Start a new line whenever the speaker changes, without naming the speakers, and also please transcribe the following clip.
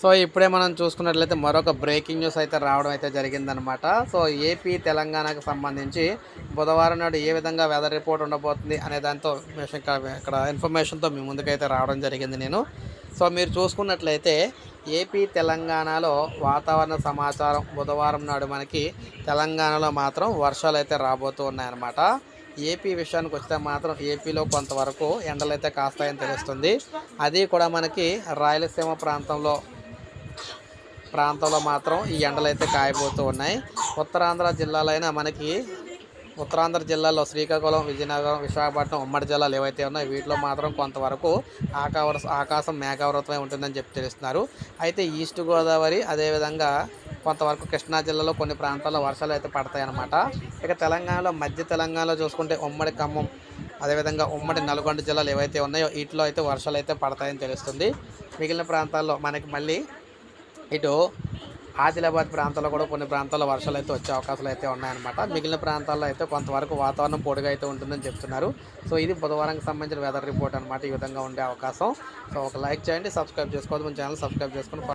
So ఇప్పుడే మనం చూసుకున్నట్లయితే మరొక బ్రేకింగ్ న్యూస్ అయితే రావడం అయితే జరిగిందనమాట సో ఏపీ తెలంగాణకు సంబంధించి బుధవారం నాడు ఏ విధంగా వెదర్ రిపోర్ట్ ఉండబోతుంది అనే దాంతో ఇక్కడ ఇన్ఫర్మేషన్తో మీ ముందుకైతే రావడం జరిగింది నేను. సో మీరు చూసుకున్నట్లయితే ఏపీ తెలంగాణలో వాతావరణ సమాచారం బుధవారం నాడు మనకి తెలంగాణలో మాత్రం వర్షాలు అయితే రాబోతూ ఉన్నాయన్నమాట. ఏపీ విషయానికి వస్తే మాత్రం ఏపీలో కొంతవరకు ఎండలైతే కాస్తాయని తెలుస్తుంది. అది కూడా మనకి రాయలసీమ ప్రాంతంలో ప్రాంతంలో మాత్రం ఈ ఎండలు అయితే కాయబోతూ ఉన్నాయి. ఉత్తరాంధ్ర జిల్లాలైన మనకి ఉత్తరాంధ్ర జిల్లాలో శ్రీకాకుళం విజయనగరం విశాఖపట్నం ఉమ్మడి జిల్లాలు ఏవైతే ఉన్నాయో వీటిలో మాత్రం కొంతవరకు ఆకావర ఆకాశం మేఘావృతమై ఉంటుందని చెప్పి తెలుస్తున్నారు. అయితే ఈస్ట్ గోదావరి అదేవిధంగా కొంతవరకు కృష్ణా జిల్లాలో కొన్ని ప్రాంతాల్లో వర్షాలు అయితే పడతాయన్నమాట. ఇక తెలంగాణలో మధ్య తెలంగాణలో చూసుకుంటే ఉమ్మడి ఖమ్మం అదేవిధంగా ఉమ్మడి నల్గొండ జిల్లాలు ఏవైతే ఉన్నాయో వీటిలో అయితే వర్షాలు అయితే పడతాయని తెలుస్తుంది. మిగిలిన ప్రాంతాల్లో మనకి మళ్ళీ ఇటు ఆదిలాబాద్ ప్రాంతాల్లో కూడా కొన్ని ప్రాంతాల్లో వర్షాలు అయితే వచ్చే అవకాశాలు అయితే ఉన్నాయన్నమాట. మిగిలిన ప్రాంతాల్లో అయితే కొంతవరకు వాతావరణం పొడిగా అయితే ఉంటుందని చెప్తున్నారు. సో ఇది బుధవారానికి సంబంధించిన వెదర్ రిపోర్ట్ అనమాట ఈ విధంగా ఉండే అవకాశం. సో ఒక లైక్ చేయండి సబ్స్క్రైబ్ చేసుకోవద్దు. మన ఛానల్ సబ్స్క్రైబ్ చేసుకుని